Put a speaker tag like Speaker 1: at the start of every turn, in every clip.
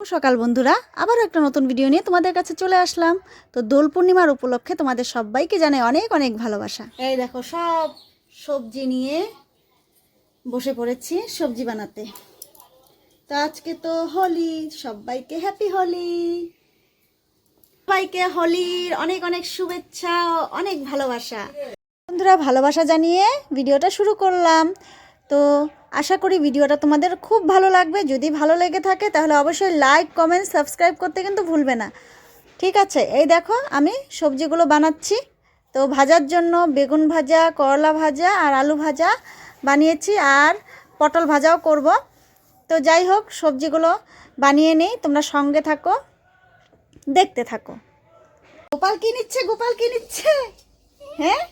Speaker 1: সকাল বন্ধুরা। আবারও একটা নতুন ভিডিও নিয়ে তোমাদের কাছে চলে আসলাম। তো দোল পূর্ণিমার উপলক্ষে তোমাদের সবাইকে জানাই অনেক অনেক ভালোবাসা। এই দেখো, সব সবজি নিয়ে বসে পড়েছি সবজি বানাতে। তো আজকে তো হোলি, সবাইকে হ্যাপি হোলি। সবাইকে হোলির অনেক অনেক শুভেচ্ছা অনেক ভালোবাসা। বন্ধুরা, ভালোবাসা জানিয়ে ভিডিওটা শুরু করলাম। তো আশা করি ভিডিওটা তোমাদের খুব ভালো লাগবে। যদি ভালো লেগে থাকে তাহলে অবশ্যই লাইক কমেন্ট সাবস্ক্রাইব করতে কিন্তু ভুলবে না। ঠিক আছে এই দেখো আমি সবজিগুলো বানাচ্ছি। তো ভাজার জন্য বেগুন ভাজা করলা ভাজা আর আলু ভাজা বানিয়েছি আর পটল ভাজাও করব। তো যাই হোক সবজিগুলো বানিয়ে নেই তোমরা সঙ্গে থাকো দেখতে থাকো। গোপাল কি নিচ্ছে? গোপাল কি নিচ্ছে? হ্যাঁ?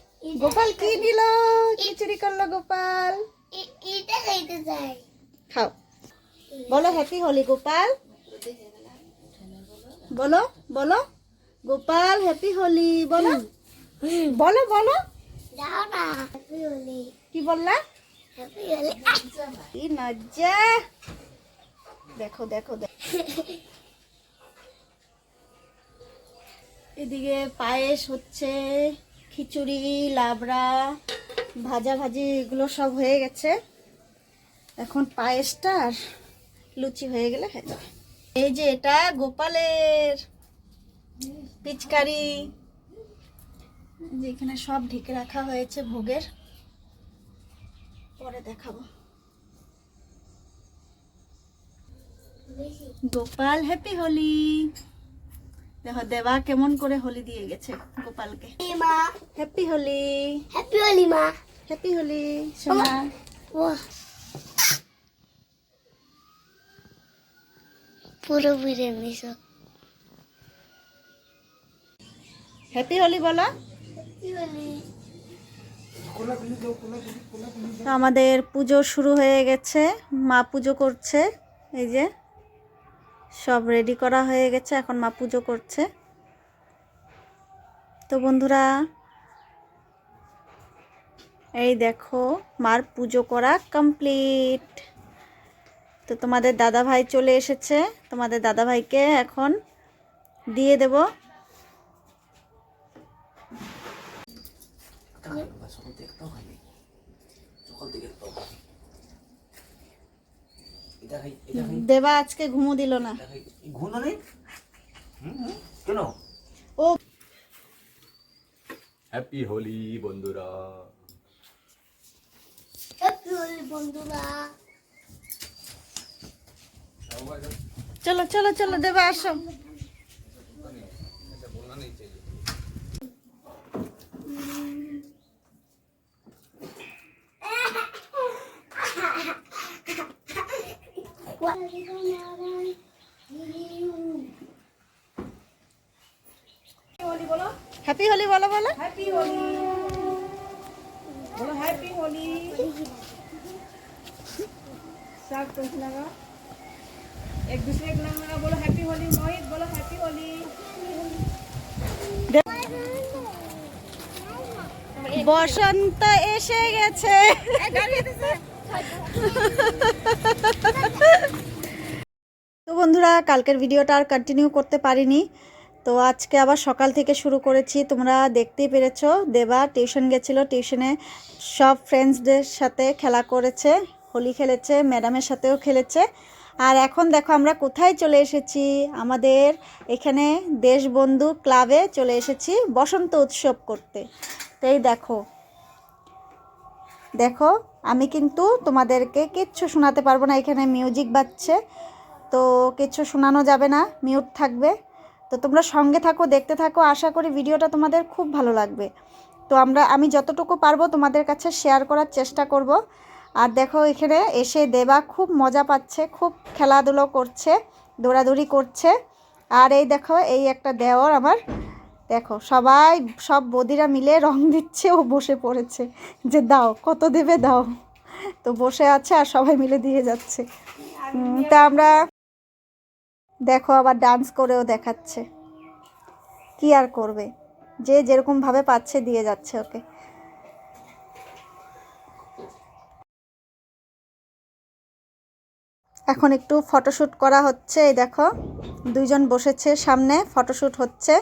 Speaker 1: গোপাল কি নিল? খিচুড়ি করল গোপাল।
Speaker 2: এটা খাইতে চাই
Speaker 1: খাও। বলো হ্যাপি হোলি গোপাল। বলো বলো। গোপাল হ্যাপি হোলি বলো। বলো বলো।
Speaker 2: দাও না হ্যাপি হোলি।
Speaker 1: কি বললা?
Speaker 2: হ্যাপি হোলি।
Speaker 1: কি দেখো দেখো। এদিকে পায়েস হচ্ছে খিচুড়ি লাবড়া। ভাজা ভাজি এগুলো সব হয়ে গেছে। এখন পায়েসটা আর লুচি হয়ে গেলে হয়ে যাবে। এই যে এটা গোপালের পিচকারি। যেখানে সব ঢেকে রাখা হয়েছে ভোগের। পরে দেখাবো। গোপাল হ্যাপি হোলি! দেখো দেবা কেমন করে হোলি দিয়ে গেছে গোপালকে।
Speaker 2: মা।
Speaker 1: হ্যাপি হোলি।
Speaker 2: হ্যাপি হোলি মা।
Speaker 1: হ্যাপি হোলি সোনা।
Speaker 2: পুরো পুরে মিশো।
Speaker 1: হ্যাপি হোলি বলো। আমাদের পুজো শুরু হয়ে গেছে মা পুজো করছে এই যে। সব রেডি করা হয়ে গেছে, এখন মা পুজো করছে। তো বন্ধুরা, এই দেখো, মার পুজো করা কমপ্লিট তো তোমাদের দাদা ভাই চলে এসেছে, তোমাদের দাদা ভাইকে এখন দিয়ে দেব। দেবা আজকে ঘুমো দিল না।
Speaker 3: ঘুমো নেই কেন?
Speaker 1: ও।
Speaker 3: হ্যাপি হোলি বন্ধুরা।
Speaker 2: হ্যাপি হোলি বন্ধুরা।
Speaker 1: চলো চলো চলো দেবা আসো। হ্যাপি হোলি বলো বলো
Speaker 4: हैप्पी होली बोलो हैप्पी होली सब कुछ लगा एक दूसरे को लगा बोलो हैप्पी होली मोहित बोलो हैप्पी होली
Speaker 1: বসন্ত এসে গেছে তো বন্ধুরা কালকের ভিডিওটা আর কন্টিনিউ করতে পারিনি তো আজকে আবার সকাল থেকে শুরু করেছি। তোমরা দেখতেই পেরেছ, দেবা টিউশন গেছিল। টিউশনে সব ফ্রেন্ডসদের সাথে খেলা করেছে, হোলি খেলেছে ম্যাডামের সাথেও খেলেছে। আর এখন দেখো আমরা কোথায় চলে এসেছি? আমাদের এখানে দেশবন্ধু ক্লাবে চলে এসেছি বসন্ত উৎসব করতে। তো এই দেখো দেখো, আমি কিন্তু তোমাদেরকে কিচ্ছু শোনাতে পারব না, এখানে মিউজিক বাজছে। তো কিচ্ছু শোনানো যাবে না মিউট থাকবে। তো তোমরা সঙ্গে থাকো দেখতে থাকো আশা করি ভিডিওটা তোমাদের খুব ভালো লাগবে। তো আমরা আমি যতটুকু পারব তোমাদের কাছে শেয়ার করার চেষ্টা করব। আর দেখো এখানে এসে দেবা খুব মজা পাচ্ছে খুব খেলাধুলো করছে দৌড়াদৌড়ি করছে। আর এই দেখো এই একটা দেওয়ার আমার। দেখো সবাই সব বদিরা মিলে রং দিচ্ছে ও বসে পড়েছে। যে দাও কত দেবে দাও। তো বসে আছে আর সবাই মিলে দিয়ে যাচ্ছে। তা আমরা দেখো আবার ডান্স করেও দেখাচ্ছে। কি আর করবে? যে যেরকমভাবে পাচ্ছে দিয়ে যাচ্ছে ওকে। এখন একটু ফটোশ্যুট করা হচ্ছে, এই দেখো। দুইজন বসেছে সামনে ফটোশ্যুট হচ্ছে।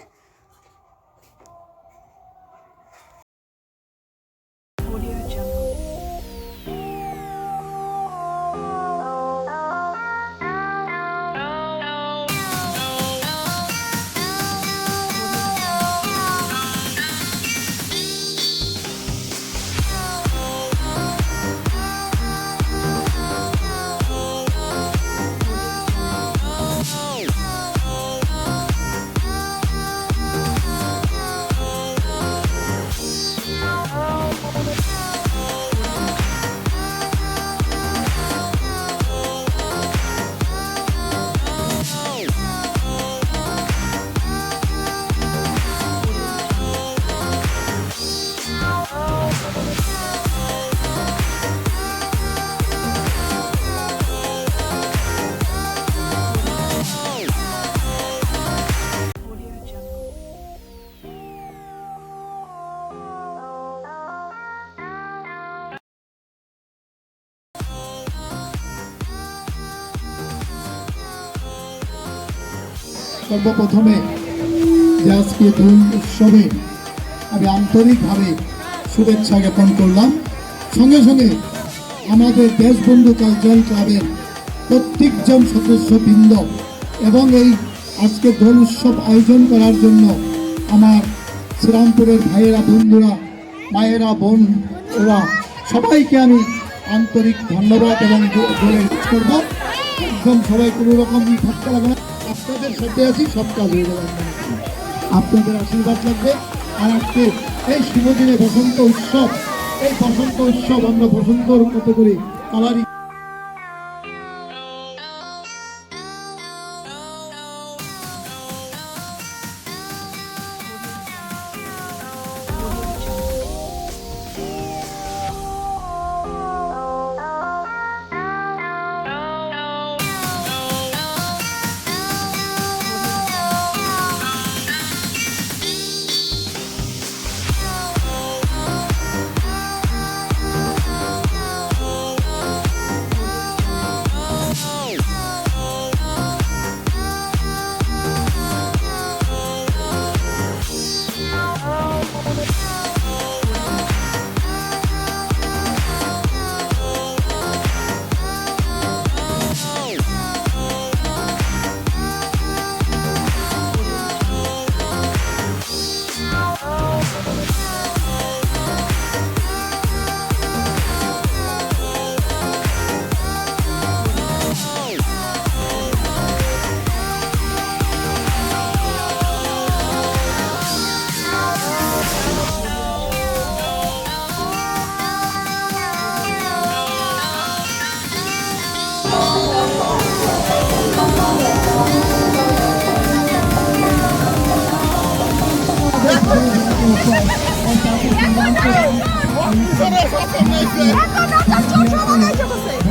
Speaker 5: সর্বপ্রথমে যে আজকে দোল উৎসবে আমি আন্তরিকভাবে শুভেচ্ছা জ্ঞাপন করলাম। সঙ্গে সঙ্গে আমাদের দেশবন্ধু কালচারাল ক্লাবের প্রত্যেকজন সদস্যবৃন্দ এবং এই আজকে দোল উৎসব আয়োজন করার জন্য আমার শ্রীরামপুরের ভাইয়েরা, বন্ধুরা, মায়েরা, বোন, ওরা, সবাইকে আমি আন্তরিক ধন্যবাদ এবং করব। একদম সবাই কোনো রকম থাকতে লাগে না। আমাদের সাথে আছি, সব কাজ হয়ে যাবে আপনাদের আশীর্বাদ লাগবে। আর আজকে এই শুভ বসন্ত উৎসব, এই বসন্ত উৎসব আমরা বসন্ত মতো করে আবারই
Speaker 4: Jak to
Speaker 1: tam, jak to tam, jak to tam, jak to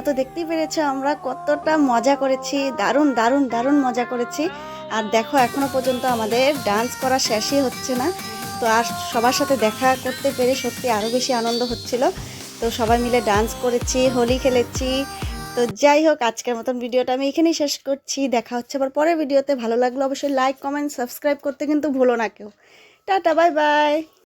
Speaker 1: তোমরা তো দেখতেই পেরেছ, আমরা কতটা মজা করেছি, দারুণ দারুণ দারুণ মজা করেছি। আর দেখো, এখনও পর্যন্ত আমাদের ডান্স করা শেষই হচ্ছে না। তো আর সবার সাথে দেখা করতে পেরে সত্যি আরও বেশি আনন্দ হচ্ছিল। তো সবাই মিলে ডান্স করেছি, হোলি খেলেছি। তো যাই হোক, আজকের মতন ভিডিওটা আমি এখানেই শেষ করছি। দেখা হচ্ছে আবার পরের ভিডিওতে। ভালো লাগল অবশ্যই লাইক কমেন্ট সাবস্ক্রাইব করতে কিন্তু ভুলো না কেউ। Tata bye bye